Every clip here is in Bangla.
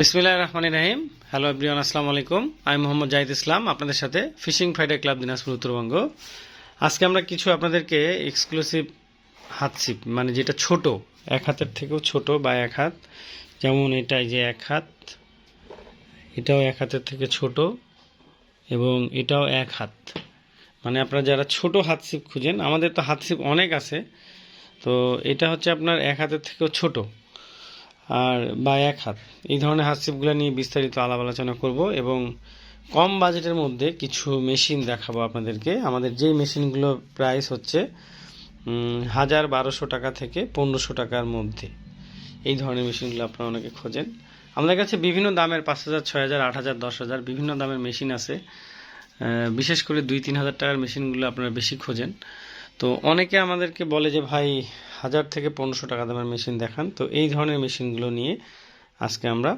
বিসমিল্লাহ রহমান রাহিম। হ্যালো এভরিওয়ান, আসসালামু আলাইকুম। আমি মোহাম্মদ জাহিদ ইসলাম, আপনাদের সাথে fishing fighter club Dinajpur Uttarbanga. আজকে আমরা কিছু আপনাদেরকে এক্সক্লুসিভ হাত ছিপ মানে যেটা ছোট, এক হাতের থেকেও ছোট বা এক হাত, যেমন এটা যে এক হাত, এটাও এক হাতের থেকে ছোট এবং এটাও এক হাত। মানে আপনারা যারা ছোট হাত ছিপ খুঁজেন, আমাদের তো হাত ছিপ অনেক আছে, তো এটা হচ্ছে আপনার এক হাতের থেকেও ছোট। আর বা এক হাত। এই ধরনের হাতছিপগুলো নিয়ে বিস্তারিত আলাপ আলোচনা করব এবং কম বাজেটের মধ্যে কিছু মেশিন দেখাবো আপনাদেরকে। আমাদের যেই মেশিনগুলো প্রাইস হচ্ছে হাজার বারোশো টাকা থেকে পনেরোশো টাকার মধ্যে। এই ধরনের মেশিনগুলো আপনারা অনেকে খোঁজেন। আমাদের কাছে বিভিন্ন দামের পাঁচ হাজার, ছয় হাজার, আট হাজার, দশ হাজার বিভিন্ন দামের মেশিন আছে। বিশেষ করে দুই, তিন হাজার টাকার মেশিনগুলো আপনারা বেশি খোঁজেন। তো অনেকে আমাদেরকে বলে যে, ভাই হাজার থেকে পনেরোশো টাকা দামের মেশিন দেখান। তো এই ধরনের মেশিনগুলো নিয়ে আজকে আমরা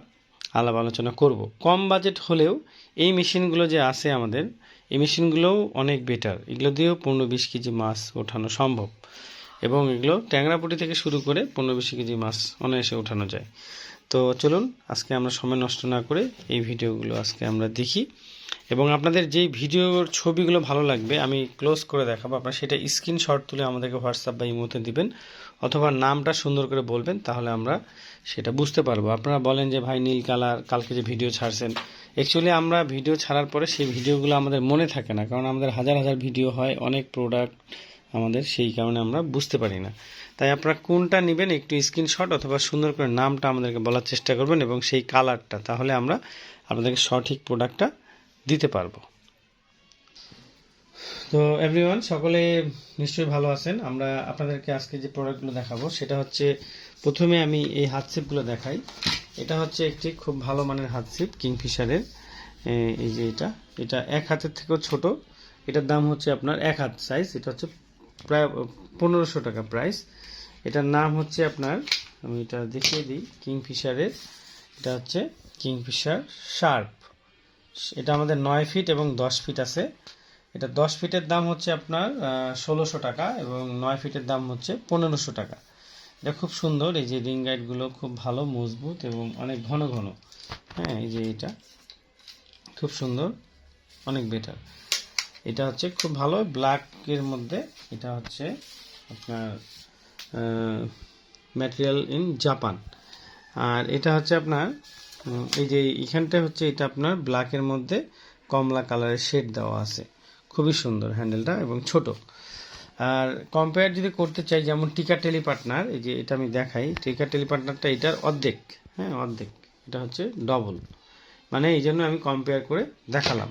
আলাপ আলোচনা করব। কম বাজেট হলেও এই মেশিনগুলো যে আছে আমাদের, এই মেশিনগুলোও অনেক বেটার এগুলো দিয়েও পনেরো বিশ কেজি মাছ ওঠানো সম্ভব। এবং এগুলো ট্যাংরাপুটি থেকে শুরু করে পনেরো বিশ কেজি মাছ অনায়াসে ওঠানো যায়। তো চলুন, আজকে আমরা সময় নষ্ট না করে এই ভিডিওগুলো আজকে আমরা দেখি। এবং আপনাদের যেই ভিডিওর ছবিগুলো ভালো লাগবে, আমি ক্লোজ করে দেখাবো। আপনারা সেটা স্ক্রিনশট তুলে আমাদেরকে হোয়াটসঅ্যাপ বা ইমোতে দিবেন, অথবা নামটা সুন্দর করে বলবেন, তাহলে আমরা সেটা বুঝতে পারব। আপনারা বলেন যে, ভাই, নীল কালার, কালকে যে ভিডিও ছাড়ছেন। অ্যাকচুয়ালি আমরা ভিডিও ছাড়ার পরে সেই ভিডিওগুলো আমাদের মনে থাকে না, কারণ আমাদের হাজার হাজার ভিডিও হয়, অনেক প্রোডাক্ট আমাদের সেই কারণে আমরা বুঝতে পারি না। তাই আপনারা কোনটা নেবেন একটু স্ক্রিনশট অথবা সুন্দর করে নামটা আমাদেরকে বলার চেষ্টা করবেন এবং সেই কালারটা তাহলে আমরা আপনাদেরকে সঠিক প্রোডাক্টটা দিতে পারব। তো এভরিওয়ান সকলে নিশ্চয়ই ভালো আছেন। আমরা আপনাদেরকে আজকে যে প্রোডাক্টগুলো দেখাবো, সেটা হচ্ছে প্রথমে আমি এই হাতছিপগুলো দেখাই। এটা হচ্ছে একটি খুব ভালো মানের হাতছিপ কিংফিশারের। এই যে এটা এটা এক হাতের থেকেও ছোট। এটার দাম হচ্ছে আপনার এক হাত সাইজ এটা হচ্ছে প্রায় পনেরোশো টাকা প্রাইস এটার নাম হচ্ছে আপনার, আমি এটা দেখিয়ে দিই, কিংফিশারের। এটা হচ্ছে কিংফিশার শার্প। এটা আমাদের নয় ফিট এবং দশ ফিট আছে। এটা দশ ফিটের দাম হচ্ছে আপনার ষোলোশো টাকা এবং নয় ফিটের দাম হচ্ছে পনেরোশো টাকা। এটা খুব সুন্দর, এই যে রিং গাইডগুলো খুব ভালো, মজবুত এবং অনেক ঘন ঘন। হ্যাঁ এই যে এটা খুব সুন্দর, অনেক বেটার এটা হচ্ছে খুব ভালো ব্ল্যাকের মধ্যে এটা হচ্ছে আপনার ম্যাটেরিয়াল ইন জাপান আর এটা হচ্ছে আপনার এই যে এখানটা হচ্ছে এটা আপনার ব্ল্যাকের মধ্যে কমলা কালারের শেড দেওয়া আছে। খুবই সুন্দর হ্যান্ডেলটা এবং ছোট। আর কম্পেয়ার যদি করতে চাই, যেমন টিকা টেলি পার্টনার এই যে এটা আমি দেখাই টিকা টেলি পার্টনারটা এটার অর্ধেক হ্যাঁ অর্ধেক। এটা হচ্ছে ডবল মানে এই জন্য আমি কম্পেয়ার করে দেখালাম।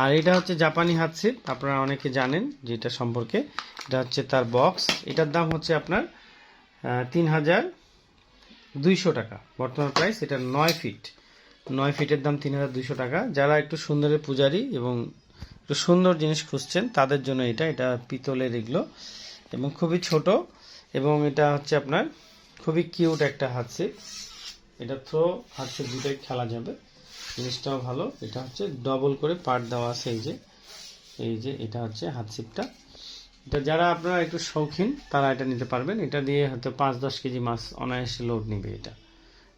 আর এটা হচ্ছে জাপানি হাতছিপ আপনারা অনেকে জানেন যেটা সম্পর্কে। এটা হচ্ছে তার বক্স এটার দাম হচ্ছে আপনার তিন হাজার দুইশো টাকা। বর্তমান প্রাইস এটা নয় ফিট নয় ফিটের দাম তিন হাজার দুইশো টাকা। যারা একটু সুন্দরের পূজারি এবং একটু সুন্দর জিনিস খুঁজছেন, তাদের জন্য এটা এটা পিতলের এগুলো। এবং খুবই ছোট এবং এটা হচ্ছে আপনার খুবই কিউট একটা হাতছিপ এটা থ্রো হাতছিপ দুটোই খেলা যাবে। জিনিসটাও ভালো। এটা হচ্ছে ডবল করে পার্ট দেওয়া আছে এই যে। এই যে এটা হচ্ছে হাতছিপটা এটা যারা আপনারা একটু শৌখিন, তারা এটা নিতে পারবেন। এটা দিয়ে হয়তো পাঁচ, দশ কেজি মাছ অনায়াসে লোড নেবে এটা।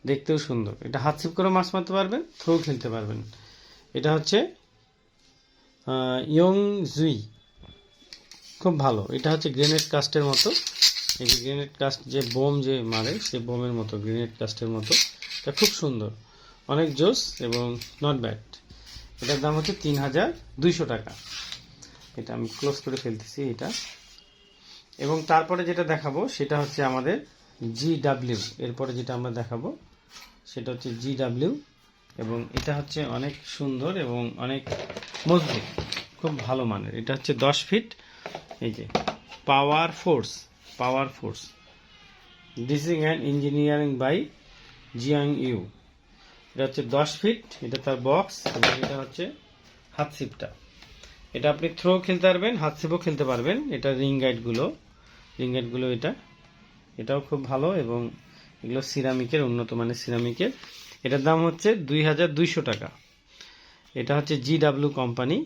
দেখতেও সুন্দর। এটা হাত ছিপ করে মাছ মারতে পারবেন থ্রো খেলতে পারবেন। এটা হচ্ছে ইয়ং জুই খুব ভালো। এটা হচ্ছে গ্রেনেড কাস্টের মতো। এই যে গ্রেনেড কাস্ট, যে বোম যে মারে, সে বোমের মতো, গ্রেনেড কাস্টের মতো। এটা খুব সুন্দর। অনেক জোস এবং নট ব্যাড। এটার দাম হচ্ছে তিন হাজার দুইশো টাকা। এটা আমি ক্লোজ করে ফেলতেছি এটা। এবং তারপরে যেটা দেখাবো, সেটা হচ্ছে আমাদের জি ডাব্লিউ এরপরে যেটা আমরা দেখাবো, সেটা হচ্ছে জি ডাব্লিউ এবং এটা হচ্ছে অনেক সুন্দর এবং অনেক মজবুত, খুব ভালো মানের। এটা হচ্ছে দশ ফিট এই যে power force power force dicing and engineering by Jiang Yu এটা হচ্ছে দশ ফিট এটা তার বক্স এবং এটা হচ্ছে হাত সিপটা এটা আপনি থ্রো খেলতে পারবেন, হাত সিপও খেলতে পারবেন। এটা রিং গাইডগুলো রিং গাইডগুলো এটা। এটাও খুব ভালো এবং এগুলো সিরামিকের উন্নত মানের সিরামিকের এটার দাম হচ্ছে দুই হাজার দুইশো টাকা। এটা হচ্ছে জি ডাব্লিউ কোম্পানি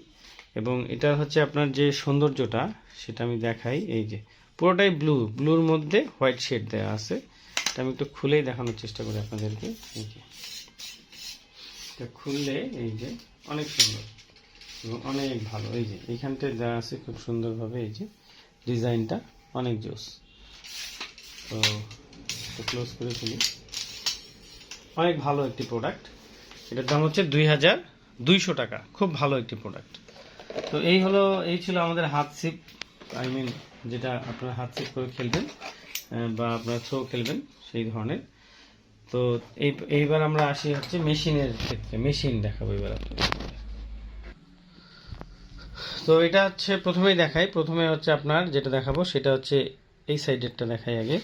এবং এটা হচ্ছে আপনার যে সৌন্দর্যটা, সেটা আমি দেখাই। এই যে, পুরোটাই ব্লু ব্লুর মধ্যে হোয়াইট শেড দেওয়া আছে। এটা আমি একটু খুলেই দেখানোর চেষ্টা করি আপনাদেরকে। এই যে, এটা খুললে এই যে, অনেক সুন্দর। অনেক ভালো। এই যে এইখানটা যা আছে খুব সুন্দরভাবে এই যে ডিজাইনটা অনেক জোস। তো ক্লোজ করে ফেলি। অনেক ভালো একটি প্রোডাক্ট এটার দাম হচ্ছে দুই হাজার দুইশো টাকা। খুব ভালো একটি প্রোডাক্ট তো এই হলো, এই ছিল আমাদের হাত সিপ আই মিন যেটা আপনারা হাত সিপ করে খেলবেন বা আপনারা থ্রো খেলবেন, সেই ধরনের। তো এই, এইবার আমরা আসি হচ্ছে মেশিনের ক্ষেত্রে। মেশিন দেখাবো এবার আপনাদের। তো এটা হচ্ছে প্রথমেই দেখাই। প্রথমে হচ্ছে আপনার যেটা দেখাবো, সেটা হচ্ছে এই সাইডেরটা দেখাই আগে।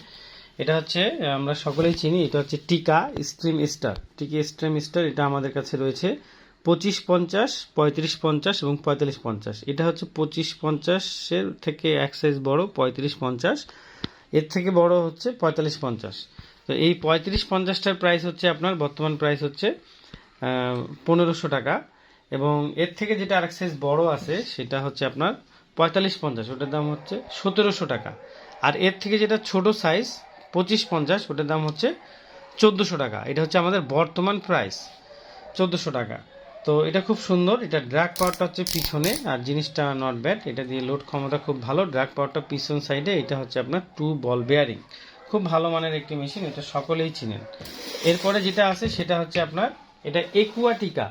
এটা হচ্ছে, আমরা সকলেই চিনি, এটা হচ্ছে টিকা স্ট্রিম স্টার। টিকা স্ট্রিম স্টার, এটা আমাদের কাছে রয়েছে পঁচিশ পঞ্চাশ, পঁয়ত্রিশ পঞ্চাশ এবং পঁয়তাল্লিশ পঞ্চাশ। এটা হচ্ছে পঁচিশ পঞ্চাশের থেকে এক সাইজ বড়, পঁয়ত্রিশ পঞ্চাশ। এর থেকে বড় হচ্ছে পঁয়তাল্লিশ পঞ্চাশ। তো এই পঁয়ত্রিশ পঞ্চাশটার প্রাইস হচ্ছে আপনার, বর্তমান প্রাইস হচ্ছে পনেরোশো টাকা। এবং এর থেকে যেটা আরেক সাইজ বড় আছে, সেটা হচ্ছে আপনার পঁয়তাল্লিশ পঞ্চাশ, ওটার দাম হচ্ছে সতেরোশো টাকা। আর এর থেকে যেটা ছোট সাইজ পঁচিশ পঞ্চাশ, ওটার দাম হচ্ছে চোদ্দোশো টাকা। এটা হচ্ছে আমাদের বর্তমান প্রাইস চোদ্দোশো টাকা। তো এটা খুব সুন্দর, এটা ড্রাগ পাওয়ারটা হচ্ছে পিছনে, আর জিনিসটা নট ব্যাড এটা দিয়ে লোড ক্ষমতা খুব ভালো। ড্রাগ পাওয়ারটা পিছন সাইডে এটা হচ্ছে আপনার টু বল বেয়ারিং খুব ভালো মানের একটি মেশিন এটা সকলেই চিনেন। এরপরে যেটা আছে, সেটা হচ্ছে আপনার, এটা একুয়াটিকা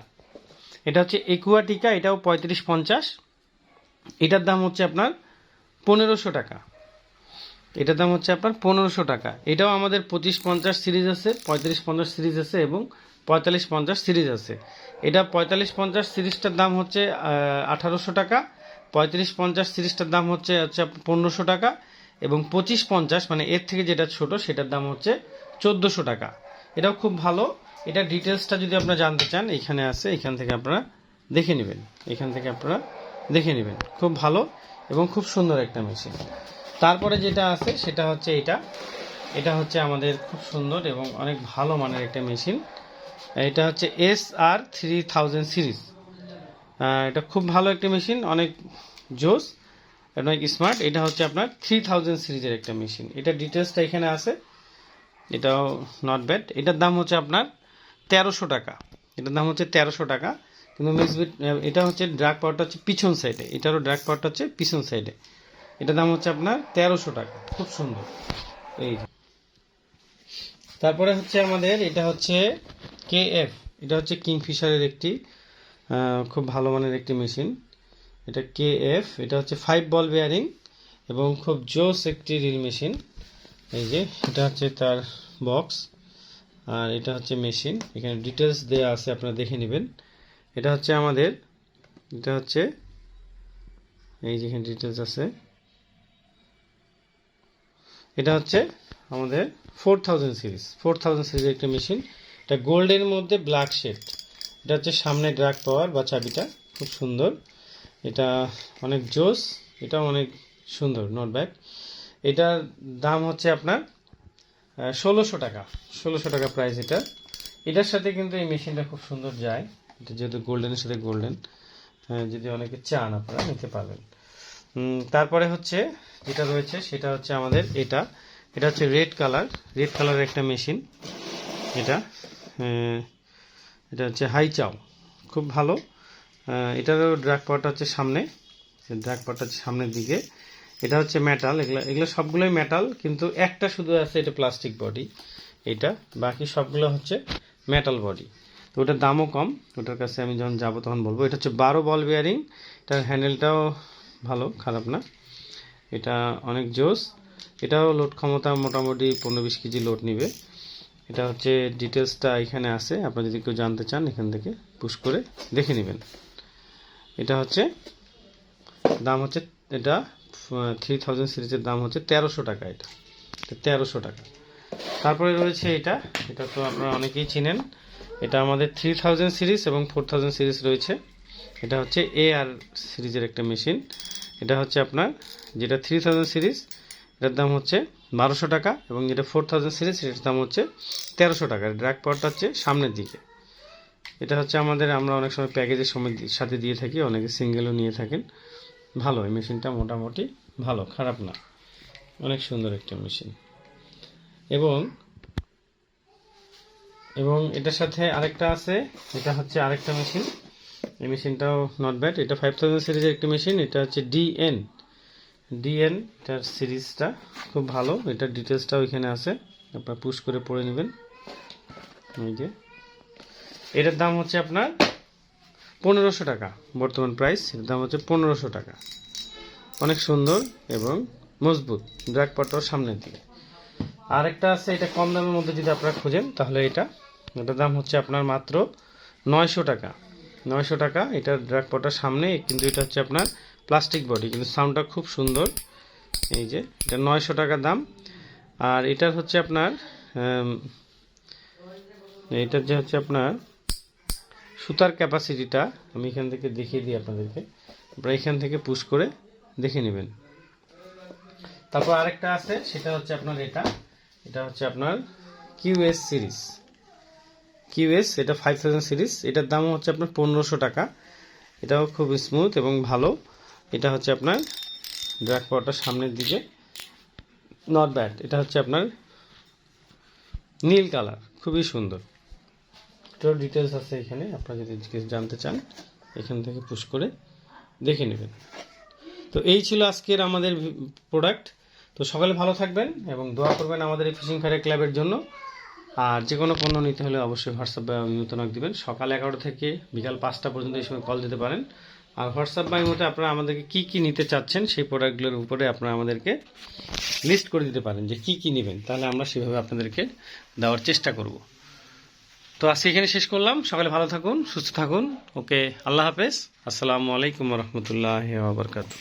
এটা হচ্ছে একুয়াটিকা, এটাও পঁয়ত্রিশ পঞ্চাশ। এটার দাম হচ্ছে আপনার পনেরোশো টাকা। এটার দাম হচ্ছে আপনার পনেরোশো টাকা। এটাও আমাদের পঁচিশ পঞ্চাশ সিরিজ আছে, পঁয়ত্রিশ পঞ্চাশ সিরিজ আছে এবং পঁয়তাল্লিশ পঞ্চাশ সিরিজ আছে। এটা পঁয়তাল্লিশ পঞ্চাশ সিরিজটার দাম হচ্ছে আঠারোশো টাকা। পঁয়ত্রিশ পঞ্চাশ সিরিজটার দাম হচ্ছে হচ্ছে পনেরোশো টাকা এবং পঁচিশ পঞ্চাশ মানে এর থেকে যেটা ছোট সেটার দাম হচ্ছে চোদ্দোশো টাকা। এটাও খুব ভালো। এটা ডিটেলসটা যদি আপনারা জানতে চান, এখানে আছে, এখান থেকে আপনারা দেখে নেবেন। এখান থেকে আপনারা দেখে নেবেন। খুব ভালো এবং খুব সুন্দর একটা মেশিন তারপরে যেটা আছে, সেটা হচ্ছে এটা। এটা হচ্ছে আমাদের খুব সুন্দর এবং অনেক ভালো মানের একটা মেশিন এটা হচ্ছে S R three thousand series এটা খুব ভালো একটা মেশিন অনেক জোস, অনেক স্মার্ট এটা হচ্ছে আপনার থ্রি থাউজেন্ড সিরিজের একটা মেশিন এটা ডিটেলসটা এখানে আছে। এটাও নট ব্যাড এটার দাম হচ্ছে আপনার তেরোশো টাকা। এটার দাম হচ্ছে তেরোশো টাকা। কিন্তু মিক্সবিট এটা হচ্ছে ড্রাগ পাওয়ারটা হচ্ছে পিছন সাইডে এটারও ড্রাগ পাওয়ারটা হচ্ছে পিছন সাইডে এটার দাম হচ্ছে আপনার তেরোশো টাকা। খুব সুন্দর। এই তারপরে হচ্ছে আমাদের, এটা হচ্ছে কে এফ এটা হচ্ছে কিংফিশারের একটি খুব ভালো মানের একটি মেশিন এটা কে এফ এটা হচ্ছে ফাইভ বল বেয়ারিং এবং খুব জোস একটি রিল মেশিন এই যে, এটা হচ্ছে তার বক্স আর এটা হচ্ছে মেশিন। এখানে ডিটেলস দেওয়া আছে, আপনারা দেখে নেবেন। এটা হচ্ছে আমাদের, এটা হচ্ছে, এই যেখানে ডিটেলস আছে। এটা হচ্ছে আমাদের four thousand series four thousand সিরিজের একটা মেশিন। এটা গোল্ডের মধ্যে ব্ল্যাক শেড এটা হচ্ছে সামনে ড্রাগ পাওয়ার বা চাবিটা। খুব সুন্দর। এটা অনেক জোস। এটা অনেক সুন্দর নট ব্যাগ এটার দাম হচ্ছে আপনার ষোলোশো টাকা। ষোলোশো টাকা প্রাইস এটা। এটার সাথে কিন্তু এই মেশিনটা খুব সুন্দর যায়। এটা যেহেতু গোল্ডেনের সাথে গোল্ডেন যদি অনেকে চান আপনারা নিতে পারবেন। তারপরে হচ্ছে যেটা রয়েছে সেটা হচ্ছে আমাদের এটা। এটা হচ্ছে রেড কালার রেড কালারের একটা মেশিন এটা এটা হচ্ছে হাই চাও খুব ভালো। এটারও ড্রাগ পাওয়ারটা হচ্ছে সামনে। ড্রাগ পাওয়ারটা হচ্ছে সামনের দিকে। এটা হচ্ছে মেটাল এগুলো এগুলো সবগুলোই মেটাল কিন্তু একটা শুধু আছে, এটা প্লাস্টিক বডি এটা, বাকি সবগুলো হচ্ছে মেটাল বডি তো ওটার দামও কম, ওটার কাছে আমি যখন যাব তখন বলব। এটা হচ্ছে বারো বল বেয়ারিং এটার হ্যান্ডেলটাও ভালো, খারাপ না। এটা অনেক জোস, এটাও লোড ক্ষমতা মোটামুটি পনেরো বিশ কেজি লোড নিবে। এটা হচ্ছে ডিটেলসটা এখানে আছে, আপনারা যদি কেউ জানতে চান, এখান থেকে পুশ করে দেখে নেবেন। এটা হচ্ছে, দাম হচ্ছে, এটা থ্রি থাউজেন্ড সিরিজের দাম হচ্ছে তেরোশো টাকা এটা। তেরোশো টাকা। তারপরে রয়েছে এটা। এটা তো আপনারা অনেকেই চিনেন। এটা আমাদের থ্রি থাউজেন্ড সিরিজ এবং ফোর থাউজেন্ড সিরিজ রয়েছে। এটা হচ্ছে এ আর সিরিজের একটা মেশিন। এটা হচ্ছে আপনার যেটা থ্রি থাউজেন্ড সিরিজ, এটার দাম হচ্ছে বারোশো টাকা এবং যেটা ফোর থাউজেন্ড সিরিজ, এটার দাম হচ্ছে তেরোশো টাকা। ড্রাগ পাওয়ারটা হচ্ছে সামনের দিকে। এটা হচ্ছে আমাদের, আমরা অনেক সময় প্যাকেজের সময় সাথে দিয়ে থাকি, অনেকে সিঙ্গেলও নিয়ে থাকেন। ভালো, এই মেশিনটা মোটামুটি ভালো, খারাপ না। অনেক সুন্দর একটা মেশিন। এবং এবং এটার সাথে আরেকটা আছে, এটা হচ্ছে আরেকটা মেশিন। এই মেশিনটাও নট ব্যাড এটা ফাইভ থাউজেন্ড সিরিজের একটা মেশিন, এটা হচ্ছে ডিএন ডিএন এটার সিরিজটা খুব ভালো। এটার ডিটেলসটাও এখানে আছে। আপনার পুশ করে পড়ে নেবেন। এই যে। এটার দাম হচ্ছে আপনার পনেরোশো টাকা। বর্তমান প্রাইস এটার দাম হচ্ছে পনেরোশো টাকা। অনেক সুন্দর এবং মজবুত। ব্র্যাক পাটার সামনের দিকে। আরেকটা আছে, এটা কম দামের মধ্যে যদি আপনারা খুঁজেন, তাহলে এটা, এটার দাম হচ্ছে আপনার মাত্র নয়শো টাকা। নয়শো টাকা এটা ড্রাগ পটার সামনে, কিন্তু এটা হচ্ছে আপনার প্লাস্টিক বডি কিন্তু সাউন্ডটা খুব সুন্দর। এই যে, এটা নয়শো টাকা দাম। আর এটার হচ্ছে আপনার এটার যে হচ্ছে আপনার সুতার ক্যাপাসিটিটা আমি এখান থেকে দেখিয়ে দিই আপনাদেরকে। আপনারা এখান থেকে পুশ করে দেখে নেবেন। তারপর আরেকটা আছে, সেটা হচ্ছে আপনার এটা। এটা হচ্ছে আপনার কিউএস সিরিজ কিউএস এটা ফাইভ থাউজেন্ড সিরিজ এটার দাম হচ্ছে আপনার পনেরোশো টাকা। এটাও খুব স্মুথ এবং ভালো। এটা হচ্ছে আপনার ড্রাগ পাওয়াটার সামনের দিকে। নট ব্যাড এটা হচ্ছে আপনার নীল কালার খুবই সুন্দর। এটার ডিটেলস আছে এখানে, আপনারা যদি জানতে চান, এখান থেকে পুশ করে দেখে নেবেন। তো এই ছিল আজকের আমাদের প্রোডাক্ট তো সকালে ভালো থাকবেন এবং দোয়া করবেন আমাদের এই ফিশিং ফায়ার ক্লাবের জন্য। আর যে কোনো পণ্য নিতে হলে অবশ্যই হোয়াটসঅ্যাপ বা ইমোতে নক দিবেন। সকাল এগারোটা থেকে বিকাল পাঁচটা পর্যন্ত এই সময় কল দিতে পারেন। আর হোয়াটসঅ্যাপ বা ইমোতে আপনারা আমাদেরকে কী কী নিতে চাচ্ছেন, সেই প্রোডাক্টগুলোর উপরে আপনারা আমাদেরকে লিস্ট করে দিতে পারেন যে কী কী নেবেন। তাহলে আমরা সেভাবে আপনাদেরকে দেওয়ার চেষ্টা করব। তো আজকে এখানে শেষ করলাম। সকালে ভালো থাকুন, সুস্থ থাকুন। ওকে, আল্লাহ হাফেজ। আসসালামু আলাইকুম রহমতুল্লাহ বাবরকাতু